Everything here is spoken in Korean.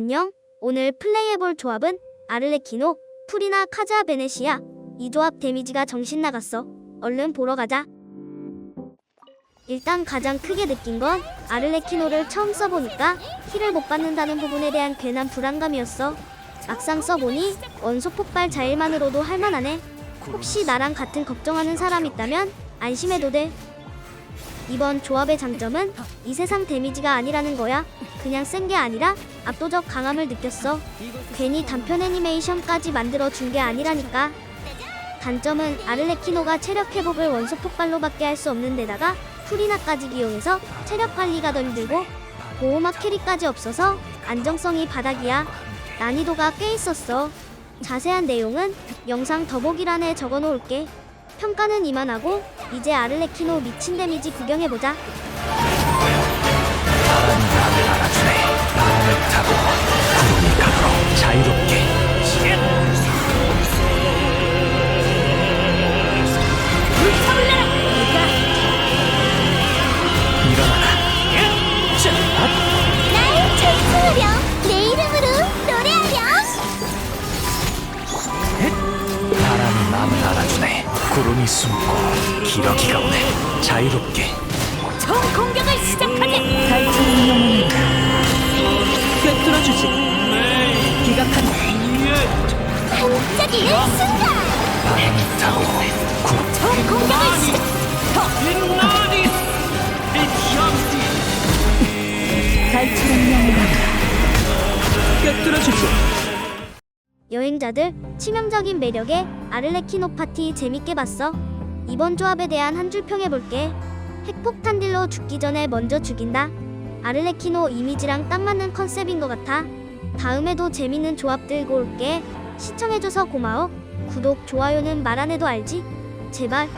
안녕. 오늘 플레이해볼 조합은 아를레키노, 풀이나 카자 베네시아. 이 조합 데미지가 정신 나갔어. 얼른 보러 가자. 일단 가장 크게 느낀 건 아를레키노를 처음 써보니까 힐을 못 받는다는 부분에 대한 괜한 불안감이었어. 막상 써보니 원소 폭발 자일만으로도 할만하네. 혹시 나랑 같은 걱정하는 사람 있다면 안심해도 돼. 이번 조합의 장점은 이 세상 데미지가 아니라는 거야. 그냥 센 게 아니라 압도적 강함을 느꼈어. 괜히 단편 애니메이션까지 만들어 준 게 아니라니까. 단점은 아를레키노가 체력 회복을 원소 폭발로밖에 할 수 없는 데다가 풀이나까지 기용해서 체력 관리가 덜 들고 보호막 캐리까지 없어서 안정성이 바닥이야. 난이도가 꽤 있었어. 자세한 내용은 영상 더보기란에 적어 놓을게. 평가는 이만하고 이제 아를레키노 미친 데미지 구경해보자. 구름이 숨고 기러기가 오네. 자유롭게. 총 공격을 시작하지! 달처럼 영원히 꿰뚫어주지. 기각한다 반짝이는 순간! 바람을 타고 구름 총 공격을 시작 달처럼 영원히 꿰뚫어주지 여행자들 치명적인 매력의 아를레키노 파티 재밌게 봤어. 이번 조합에 대한 한 줄 평해볼게. 핵폭탄 딜로 죽기 전에 먼저 죽인다. 아를레키노 이미지랑 딱 맞는 컨셉인 것 같아. 다음에도 재밌는 조합 들고 올게. 시청해줘서 고마워. 구독, 좋아요는 말 안 해도 알지? 제발.